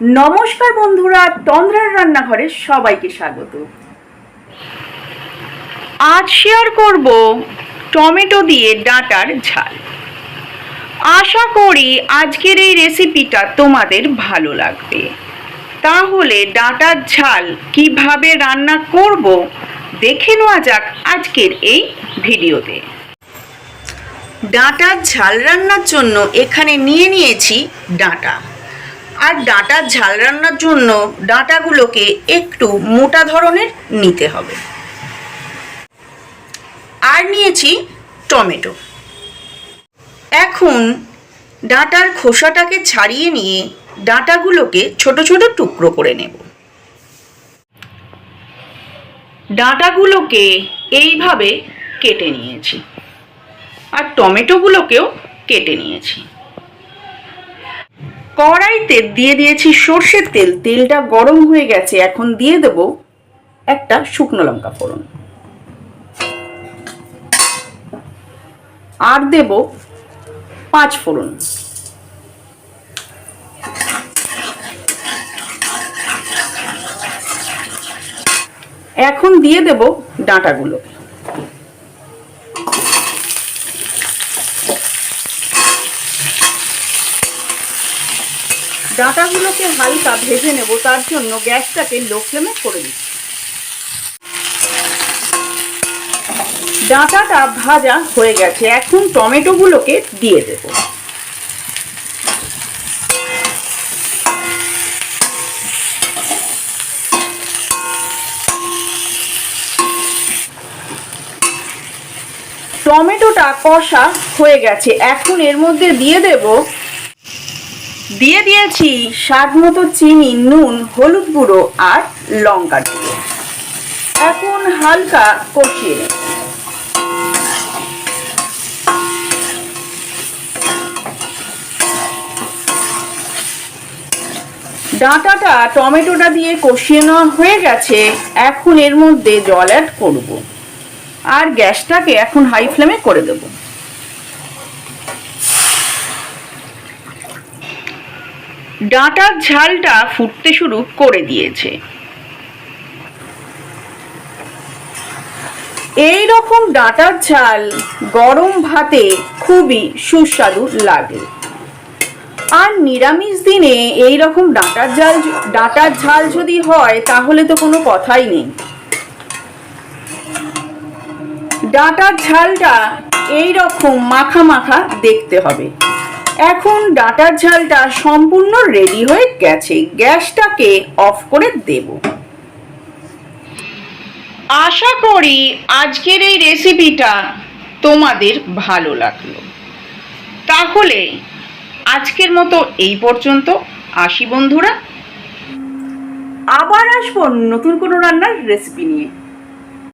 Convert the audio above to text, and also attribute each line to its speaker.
Speaker 1: নমস্কার বন্ধুরা, তন্দ্রার রান্নাঘরে সবাইকে স্বাগত। আজ শেয়ার করব টমেটো দিয়ে ডাঁটার ঝাল। আশা করি আজকের এই রেসিপিটা তোমাদের ভালো লাগবে। তাহলে ডাঁটার ঝাল কীভাবে রান্না করব দেখে নেওয়া যাক আজকের এই ভিডিওতে। ডাঁটার ঝাল রান্নার জন্য এখানে নিয়ে নিয়েছি ডাঁটা। আর ডাঁটার ঝাল রান্নার জন্য ডাঁটাগুলোকে একটু মোটা ধরনের নিতে হবে। আর নিয়েছি টমেটো। এখন ডাঁটার খোসাটাকে ছাড়িয়ে নিয়ে ডাঁটাগুলোকে ছোট ছোট টুকরো করে নেব। ডাঁটাগুলোকে এইভাবে কেটে নিয়েছি। আর টমেটোগুলোকেও কেটে নিয়েছি। কড়াইতে দিয়ে দিয়েছি সর্ষের তেল। তেলটা গরম হয়ে গেছে, এখন দিয়ে দেব একটা শুকনো লঙ্কা ফোড়ন। আর দেব পাঁচ ফোড়ন। এখন দিয়ে দেব ডাঁটাগুলো। ডাঁটাগুলোকে হালকা ভেজে নেব, তার জন্য গ্যাসটাকে লো ফ্লেমে করে দিচ্ছি ডাঁটাটা ভাজা হয়ে গেছে, এখন টমেটোগুলোকে দিয়ে দেব। টমেটোটা কষা হয়ে গেছে, এখন এর মধ্যে দিয়ে দেব দিয়ে দিয়েছি স্বাদ মতো চিনি, নুন, হলুদ গুঁড়ো আর লঙ্কা গুঁড়ো এখন হালকা কষিয়ে নেব। ডাঁটাটা টমেটোটা দিয়ে কষিয়ে নেওয়া হয়ে গেছে, এখন এর মধ্যে জল অ্যাড করব। আর গ্যাসটাকে এখন হাই ফ্লেমে করে দেবো। ডাঁটার ঝালটা ফুটতে শুরু করে দিয়েছে। এই রকম ডাঁটার ঝাল গরম ভাতে খুবই সুস্বাদু লাগে। আর নিরামিষ দিনে এই রকম ডাঁটার ঝাল ডাঁটার ঝাল যদি হয়, তাহলে তো কোনো কথাই নেই। ডাঁটার ঝালটা এই রকম মাখা মাখা দেখতে হবে। এখন ডাটার ঝালটা সম্পূর্ণ রেডি হয়ে গেছে। গ্যাসটাকে অফ করে দেব। আশা করি আজকের এই রেসিপিটা তোমাদের ভালো লাগল। তাহলে আজকের মতো এই পর্যন্ত আসি বন্ধুরা। আবার আসব নতুন কোনো রান্নার রেসিপি নিয়ে।